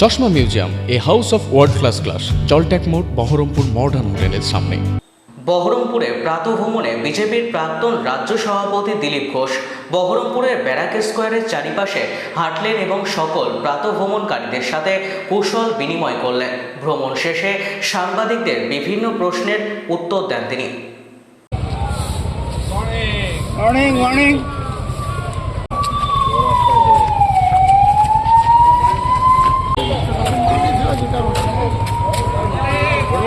চশমা museum a house of world class class জলট্যাক মোড় Baharampur modern হোটেলের সামনে। বহরমপুরে প্রাতভ্রমণে বিজেপির প্রাক্তন রাজ্য সভাপতি দিলীপ ঘোষ বহরমপুরের ব্যারাক স্কোয়ারের চারিপাশে হাঁটলেন এবং সকল প্রাতভ্রমণকারীদের সাথে কুশল বিনিময় করলেন। ভ্রমণ শেষে সাংবাদিকদের বিভিন্ন প্রশ্নের উত্তর দেন তিনি। মর্নিং মর্নিং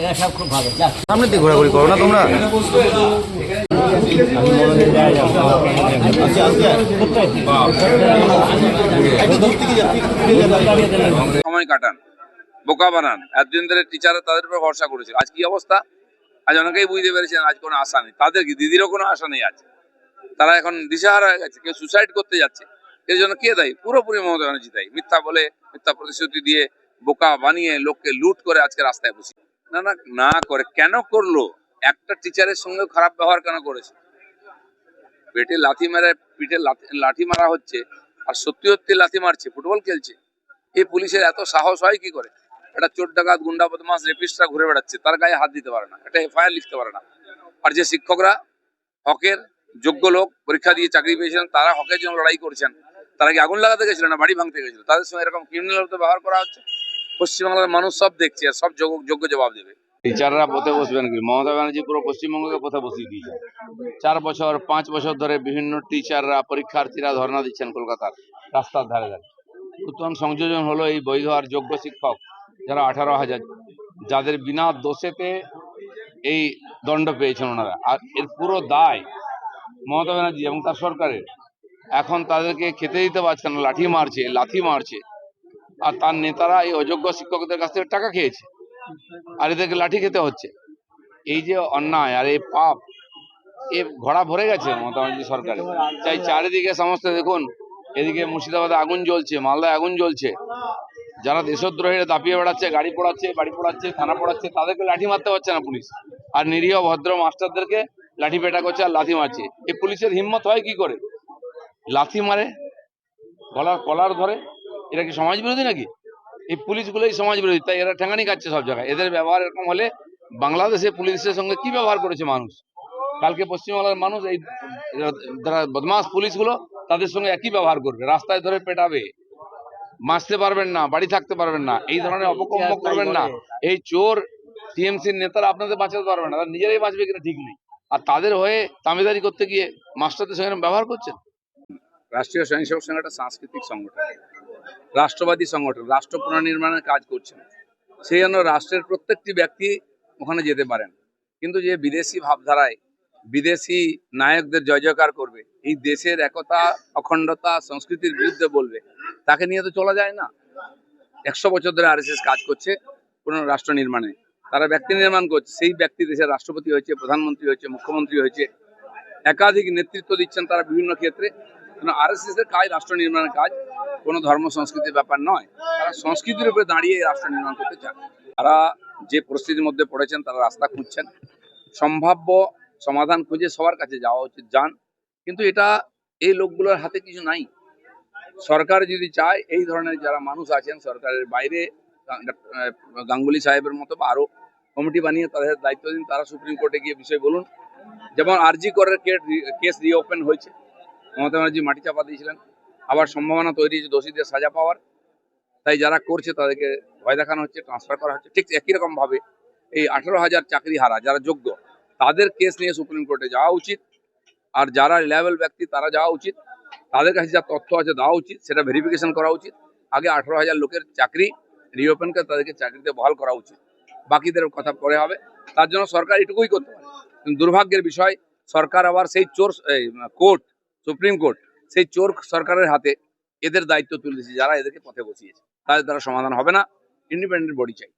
এরা সব খুব ভালো সামনে দিয়ে ঘোরাঘুরি করো না তোমরা? সময় কাটান বোকা বানান। এতদিন ধরে টিচাররা তাদের উপর ভরসা করেছিল। আজ কি অবস্থা? আজ অনেকেই বুঝতে পেরেছেন আজ কোনো আশা নেই। তাদের কি দিদিরও কোনো আশা নেই আজ? তারা এখন দিশাহারা হয়ে গেছে কেউ সুসাইড করতে যাচ্ছে। এর জন্য কে দায়ী? পুরোপুরি মমতা ব্যানার্জি দায়ী। মিথ্যা বলে মিথ্যা প্রতিশ্রুতি দিয়ে বোকা বানিয়ে লোককে লুট করে আজকে রাস্তায় বসি না না না করে। কেন করল? একটা টিচারের সঙ্গে খারাপ ব্যবহার কেন করেছে? পেটে লাথি মেরে, পিঠে লাঠি মারা হচ্ছে, আর সত্যি সত্যি লাথি মারছে, ফুটবল খেলছে। এই পুলিশের এত সাহস হয় কি করে? একটা চোর ডাকাত গুন্ডা বদমাস রেপিস্টরা ঘুরে বেড়াচ্ছে, তার গায়ে হাত দিতে পারে না, একটা এফআইআর লিখতে পারে না। আর যে শিক্ষকরা হকের যোগ্য লোক, পরীক্ষা দিয়ে চাকরি পেয়েছিলেন, তারা হকের জন্য লড়াই করছেন। তারা কি আগুন লাগাতে গেছিল না বাড়ি ভাঙতে গেছিল? তাদের সঙ্গে এরকম ক্রিমিনাল ব্যবহার করা হচ্ছে? পশ্চিমবাংলার মানুষ সব দেখছে আর সব যোগ্য জবাব দেবে। টিচাররা পথে বসবেন কি? মমতা ব্যানার্জি পুরো পশ্চিমবঙ্গকে পথে বসিয়ে দিয়েছে চার বছর, পাঁচ বছর ধরে বিভিন্ন টিচাররা, পরীক্ষার্থীরা ধর্ণা দিচ্ছেন কলকাতার রাস্তার ধারে ধারে। নতুন সংযোজন হলো এই বৈধ আর যোগ্য শিক্ষক যারা আঠারো হাজার, যাদের বিনা দোষেতে এই দণ্ড পেয়েছেন ওনারা। আর এর পুরো দায় মমতা ব্যানার্জি এবং তার সরকারের। এখন তাদেরকে খেতে দিতে পারছে না, লাঠি মারছে, লাথি মারছে। আর তার নেতারা এই অযোগ্য শিক্ষকদের কাছ থেকে টাকা খেয়েছে। আর এদেরকে লাঠি খেতে হচ্ছে। এই যে অন্যায় আর এই পাপ, এ ঘোড়া ভরে গেছে মমতা সরকারে। চাই চারিদিকে সমস্ত দেখুন, এদিকে মুর্শিদাবাদে আগুন জ্বলছে, মালদায় আগুন জ্বলছে। যারা দেশদ্রোহীরা দাপিয়ে বেড়াচ্ছে, গাড়ি পোড়াচ্ছে, বাড়ি পোড়াচ্ছে, থানা পোড়াচ্ছে, তাদেরকে লাঠি মারতে পারছে না পুলিশ। আর নিরীহ ভদ্র মাস্টারদেরকে লাঠি পেটা করছে আর লাথি মারছে। এই পুলিশের হিম্মত হয় কি করে? লাথি মারে, গলার কলার ধরে এরা কি সমাজ বিরোধী নাকি? এই পুলিশগুলোই সমাজ বিরোধী তাই এরা ঠেঙানি কাটছে সব জায়গায়। এদের ব্যবহার এরকম হলে বাংলাদেশে পুলিশের সঙ্গে কি ব্যবহার করেছে মানুষ? কালকে পশ্চিমবাংলার মানুষ এই যারা বদমাস পুলিশগুলো তাদের সঙ্গে একই ব্যবহার করবে রাস্তায় ধরে পেটাবে। বাঁচতে পারবেন না বাড়ি থাকতে পারবেন না এই ধরনের অপকর্ম করবেন না। এই চোর টিএমসির নেতারা আপনাদের বাঁচাতে পারবে না তারা নিজেরাই বাঁচবে কিনা ঠিক নেই। আর তাদের হয়ে তামিদারি করতে গিয়ে মাস্টারদের সঙ্গে ব্যবহার করছেন? রাষ্ট্রীয় স্বয়ংসেবক সংঘ একটা সাংস্কৃতিক সংগঠন। রাষ্ট্রবাদী সংগঠন, রাষ্ট্র পুনর্নির্মাণের কাজ করছেন। সেই জন্য রাষ্ট্রের প্রত্যেকটি ব্যক্তি ওখানে যেতে পারেন। কিন্তু যে বিদেশি ভাবধারায় বিদেশি নায়কদের জয় জয়কার করবে, এই দেশের একতা, অখণ্ডতা, সংস্কৃতির বিরুদ্ধে বলবে, তাকে নিয়ে তো চলা যায় না। একশো বছর ধরে আরএসএস কাজ করছে কোন রাষ্ট্র নির্মাণে। তারা ব্যক্তি নির্মাণ করছে, সেই ব্যক্তি দেশের রাষ্ট্রপতি হয়েছে, প্রধানমন্ত্রী হয়েছে, মুখ্যমন্ত্রী হয়েছে। একাধিক নেতৃত্ব দিচ্ছেন তারা বিভিন্ন ক্ষেত্রে। আরএসএস এর কাজ, রাষ্ট্র নির্মাণের কাজ কোনো ধর্ম, সংস্কৃতির ব্যাপার নয়। তারা সংস্কৃতির উপরে দাঁড়িয়ে রাষ্ট্র নির্মাণ করতে চান তারা যে পরিস্থিতির মধ্যে পড়েছেন, তারা রাস্তা খুঁজছেন। সম্ভাব্য সমাধান খুঁজে সবার কাছে যাওয়া উচিত, যান। কিন্তু এটা এই লোকগুলোর হাতে কিছু নাই। সরকার যদি চায়, এই ধরনের যারা মানুষ আছেন, সরকারের বাইরে গাঙ্গুলি সাহেবের মতো বা আরও কমিটি বানিয়ে তাদের দায়িত্ব দিন, তারা সুপ্রিম কোর্টে গিয়ে বিষয় বলুন। যেমন আরজি করের কেস রিওপেন হয়েছে। মমতা ব্যানার্জি মাটি চাপা দিয়েছিলেন। আবার সম্ভাবনা তৈরি হয়েছে দোষীদের সাজা পাওয়ার। তাই যারা করছে তাদেরকে ভয় দেখানো হচ্ছে ট্রান্সফার করা হচ্ছে। ঠিক একই রকম ভাবে এই আঠারো হাজার চাকরি হারা যারা যোগ্য, তাদের কেস নিয়ে সুপ্রিম কোর্টে যাওয়া উচিত। আর যারা রিলায়েবল ব্যক্তি, তারা যাওয়া উচিত। তাদের কাছে যা তথ্য আছে দেওয়া উচিত, সেটা ভেরিফিকেশন করা উচিত। আগে আঠারো হাজার লোকের চাকরি রিওপেন করে তাদেরকে চাকরিতে বহাল করা উচিত। বাকিদের কথা পরে হবে। তার জন্য সরকার এটুকুই করতে পারে। দুর্ভাগ্যের বিষয়, সরকার আবার সেই চোর কোর্ট, সুপ্রিম কোর্ট সেই চোর সরকারের হাতে এদের দায়িত্ব তুলে দিয়েছে, যারা এদেরকে পথে বসিয়েছে। তাদের দ্বারা সমাধান হবে না ইন্ডিপেন্ডেন্ট বডি চাই।